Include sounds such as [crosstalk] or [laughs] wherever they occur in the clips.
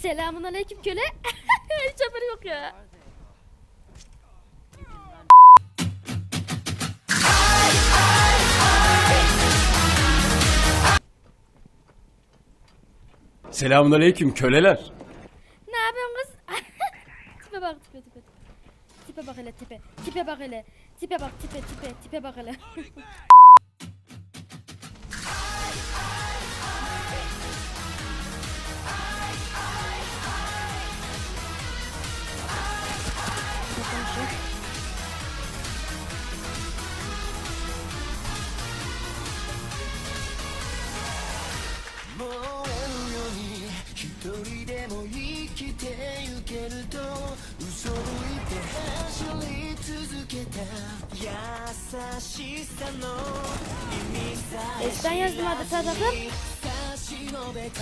Selamun aleyküm köle. [laughs] Hiç haberi yok ya. Selamünaleyküm köleler. Ne yapıyorsun kız? [laughs] tipe bak tipe tipe. Tipe bak hele tipe. Tipe bak hele. Tipe bak tipe tipe. Tipe bak hele. [laughs] 生きてゆけると嘘を言って走り続けた優しさの意味さえ Eskiden yazdım adeta takım. 差し伸べた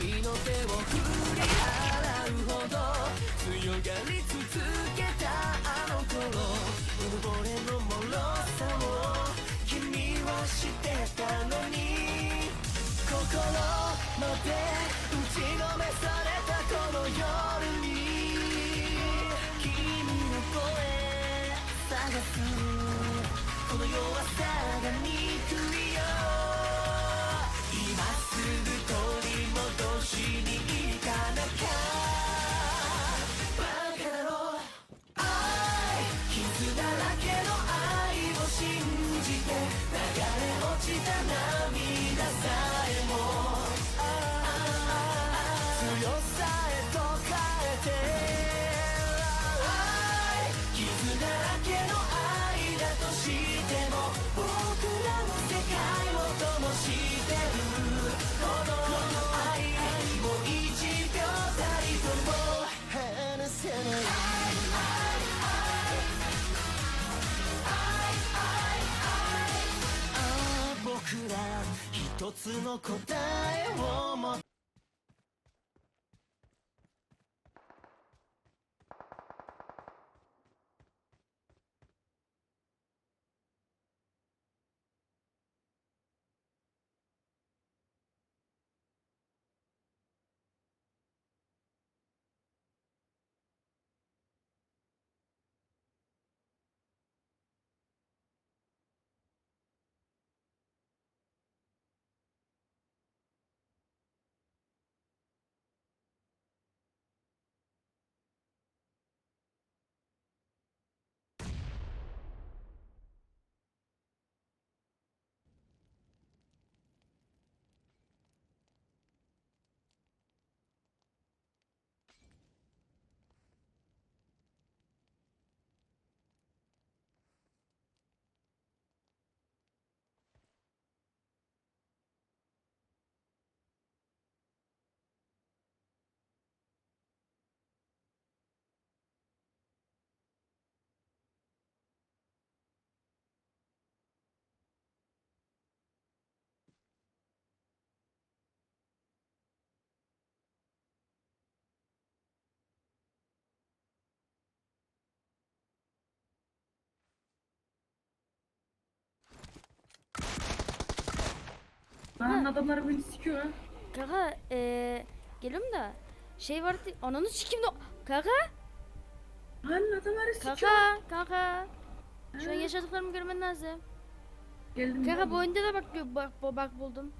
君の手を振り払うほど強がり続けたあの頃うぬぼれ つの答えを持って Lan adamlar beni sikiyor ha. Kaka eee geliyorum da şey vardı ananı sikim de kaka Lan adamlar sikiyor. kaka kaka şu an yaşadıklarımı görmen lazım. Geldim. Kaka ben. bu oyunda da bak bak bak, bak buldum.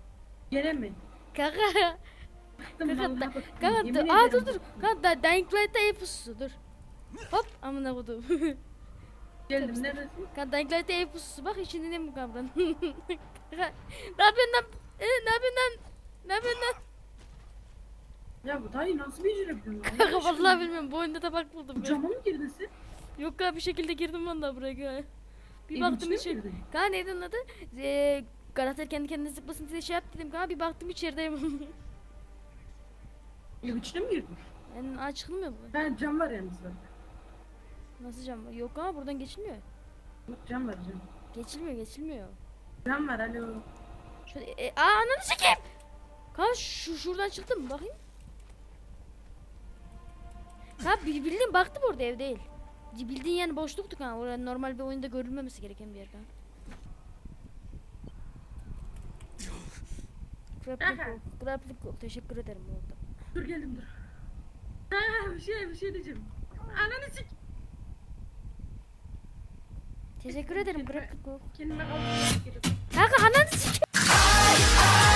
Gene mi? Kaka Bıktım kaka vallahi bıktım. kaka Yemin dur, aa dur ederim. dur kaka da Dying Light'ta ev pususu dur. Hop amına kodum. [laughs] Geldim neredesin? Kaka Dying Light'ta ev pususu bak içinde ne bu kabran. [laughs] Kaka ne yapıyorsun lan? E, ne yapıyorsun lan? Ne yapıyorsun lan? Ya bu dayı nasıl becerebiliyorsun lan? [laughs] Kaka vallahi bilmiyorum bu oyunda da bak buldum. Cama mı girdin sen? Yok ya bir şekilde girdim valla buraya. kaka. Bir Evin baktım içine mi içeri. girdin? Kanka neydi onun adı? Ee, karakter kendi kendine zıplasın diye şey yap dedim. Kanka bir baktım içerideyim. [laughs] Evin içine mi girdin? yani aa çıkılmıyor bu. Ben cam var yalnız bak. Nasıl cam var? Yok ama buradan geçilmiyor. Bak cam var cam. Geçilmiyor geçilmiyor. Cam var alo. Şöyle e, aa ananı çekeyim. Kanka şu şuradan çıktım bakayım. Kanka bil- bildiğin baktım orada ev değil. Bildiğin yani boşluktu kanka. Orada normal bir oyunda görülmemesi gereken bir yer kanka. Grappling Grappling. Teşekkür ederim orada. Dur geldim dur. şey bir şey diyeceğim. Ananı sik. Teşekkür ederim bu. Kendime kaldım. Kanka ananı ah, ah.